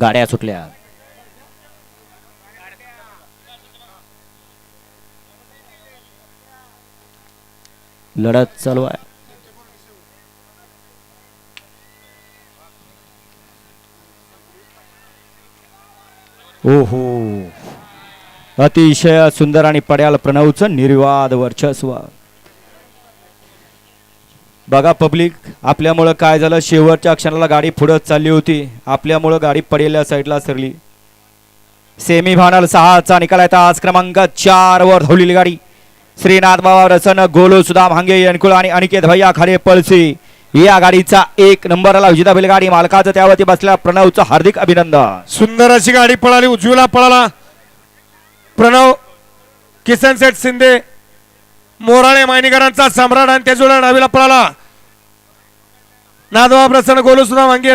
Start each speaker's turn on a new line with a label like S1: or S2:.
S1: गाड्या सुटल्या. लढत चालू आहे. ओहो. अतिशय सुंदर आणि पड्याल प्रणवचं निर्वाद वर्चस्व. बघा पब्लिक आपल्यामुळं काय झालं? शेवटच्या क्षणाला गाडी पुढं चालली होती. आपल्यामुळं गाडी पडेल्या साईडला सरली. सेमी फायनल सहाचा निकाल आहे. आज क्रमांक चार वर धावलेली गाडी. श्रीनाथ बाबा रसन गोलू सुदाम हांगे यनकुळ आणि अनिकेत भैया खाडे पळसे. या गाडीचा एक नंबरला विजेता बैल गाडी मालकाचं त्यावरती बसल्या प्रणवचं हार्दिक अभिनंदन.
S2: सुंदर अशी गाडी पळाली उजवीला पळाला. प्रणव किसन सेठ शिंदे मोराळे मायनीकरांचा सम्राट आणि त्याच्या डावीला पळाला. नादवा प्रसन्न गोलू सुद्धा वांगी